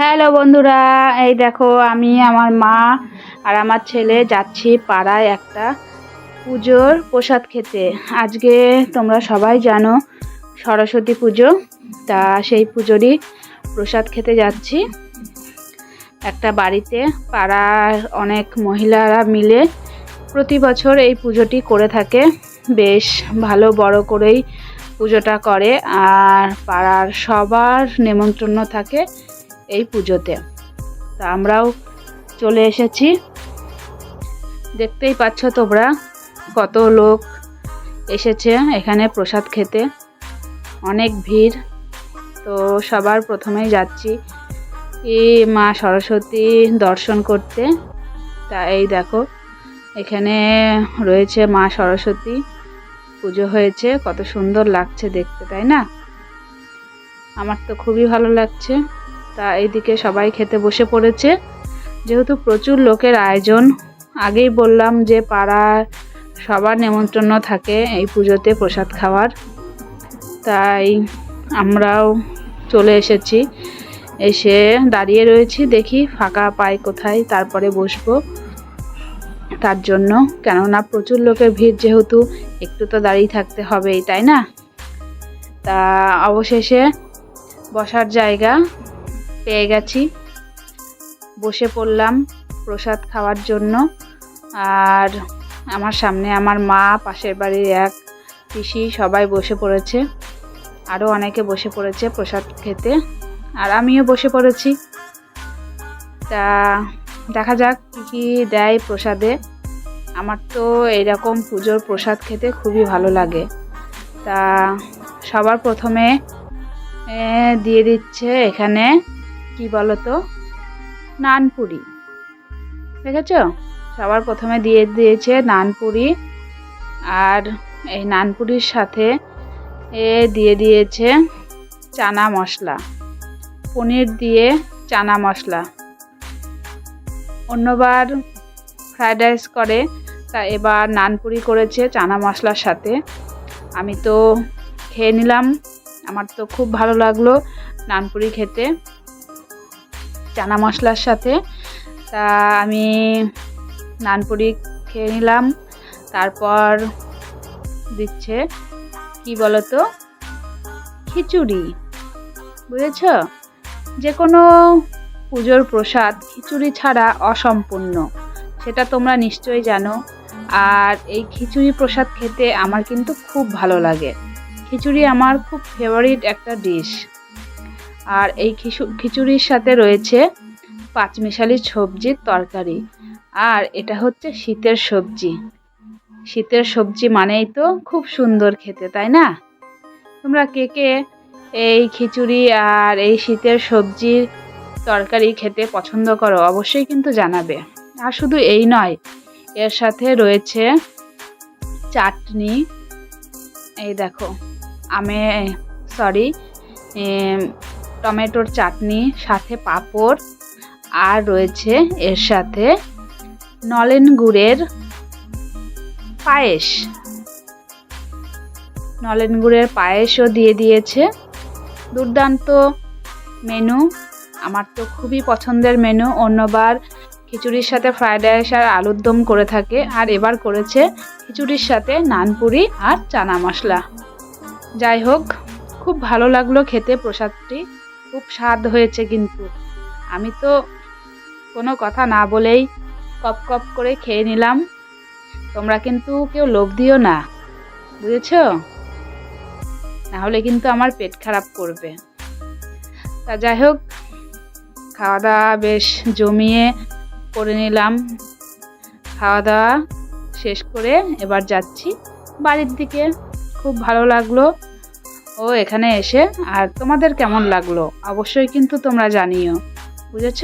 Hello বন্ধুরা, এই দেখো আমি, আমার মা আর আমার ছেলে যাচ্ছি পাড়ায় একটা পুজোর প্রসাদ খেতে। আজকে তোমরা সবাই জানো সরস্বতী পুজো, তা সেই পুজোরই প্রসাদ খেতে যাচ্ছি। একটা বাড়িতে পাড়ার অনেক মহিলারা মিলে প্রতি বছর এই পুজোটি করে থাকে। বেশ ভালো বড় করেই পুজোটা করে, আর পাড়ার সবার নেমন্তন্ন থাকে। এই পুজোতে। তা আমরাও চলে এসেছি। দেখতেই পাচ্ছ তোমরা কত লোক এসেছে এখানে প্রসাদ খেতে। অনেক ভিড়। তো সবার প্রথমেই যাচ্ছি মা সরস্বতী দর্শন করতে। তা এই দেখো, এখানে রয়েছে মা সরস্বতী। পুজো হয়েছে, কত সুন্দর লাগছে দেখতে, তাই না? আমার তো খুবই ভালো লাগছে। তা এইদিকে সবাই খেতে বসে পড়েছে। যেহেতু প্রচুর লোকের আয়োজন, আগেই বললাম যে পাড়ার সবার নেমন্তন্ন থাকে এই পুজোতে প্রসাদ খাওয়ার। তাই আমরাও চলে এসেছি। এসে দাঁড়িয়ে রয়েছি, দেখি ফাঁকা পাই কোথায়, তারপরে বসবো তার জন্য। কেননা প্রচুর লোকের ভিড় যেহেতু, একটু তো দাঁড়িয়ে থাকতে হবেই, তাই না? তা অবশেষে বসার জায়গা পেয়ে গেছি। বসে পড়লাম প্রসাদ খাওয়ার জন্য। আর আমার সামনে আমার মা, পাশের বাড়ির এক পিসি সবাই বসে পড়েছে। আরও অনেকে বসে পড়েছে প্রসাদ খেতে। আর আমিও বসে পড়েছি। তা দেখা যাক কী কী দেয় প্রসাদে। আমার তো এরকম পুজোর প্রসাদ খেতে খুবই ভালো লাগে। তা সবার প্রথমে দিয়ে দিচ্ছে এখানে কি বলো তো নানপুরি। দেখেছ? সবার প্রথমে দিয়ে দিয়েছে নানপুরি। আর এই নানপুরির সাথে এ দিয়ে দিয়েছে চানা মশলা। পনির দিয়ে চানা মশলা। অন্যবার ফ্রায়েড রাইস করে, তা এবার নানপুরি করেছে চানা মশলার সাথে। আমি তো খেয়ে নিলাম। আমার তো খুব ভালো লাগল নানপুরি খেতে। চানা মশলার সাথে। তা আমি নানপুরি খেয়ে নিলাম। তারপর দিচ্ছে, কি বলতো? খিচুড়ি। বুঝেছ? যে কোনো পুজোর প্রসাদ খিচুড়ি ছাড়া অসম্পূর্ণ। সেটা তোমরা নিশ্চয়ই জানো। আর এই খিচুড়ি প্রসাদ খেতে আমার কিন্তু খুব ভালো লাগে। খিচুড়ি আমার খুব ফেভারিট একটা ডিশ আর এই খিচু- খিচুড়ির সাথে রয়েছে পাঁচমিশালি সবজির তরকারি। আর এটা হচ্ছে শীতের সবজি। শীতের সবজি মানেই তো খুব সুন্দর খেতে, তাই না? তোমরা কে কে এই খিচুড়ি আর এই শীতের সবজির তরকারি খেতে পছন্দ করো অবশ্যই কিন্তু জানাবে। আর শুধু এই নয়, এর সাথে রয়েছে চাটনি। এই দেখো, আমে সরি টমেটোর চাটনি, সাথে পাঁপড়, আর রয়েছে এর সাথে নলেন গুড়ের পায়েস। নলেন গুড়ের পায়েসও দিয়ে দিয়েছে। দুর্দান্ত মেনু। আমার তো খুবই পছন্দের মেনু। অন্যবার খিচুড়ির সাথে ফ্রায়েড রাইস আর আলুর দম করে থাকে। আর এবার করেছে খিচুড়ির সাথে নানপুরি আর চানা মশলা। যাই হোক, খুব ভালো লাগল খেতে প্রসাদটি। খুব স্বাদ হয়েছে কিন্তু। আমি তো কোনো কথা না বলেই কপ কপ করে খেয়ে নিলাম। তোমরা কিন্তু কেউ লোভ দিও না, বুঝেছ? নাহলে কিন্তু আমার পেট খারাপ করবে। তা যাই হোক খাওয়া দাওয়া বেশ জমিয়ে করে নিলাম। খাওয়া দাওয়া শেষ করে এবার যাচ্ছি বাড়ির দিকে। খুব ভালো লাগল ও এখানে এসে আর তোমাদের কেমন লাগল? অবশ্যই কিন্তু তোমরা জানিও। বুঝেছ?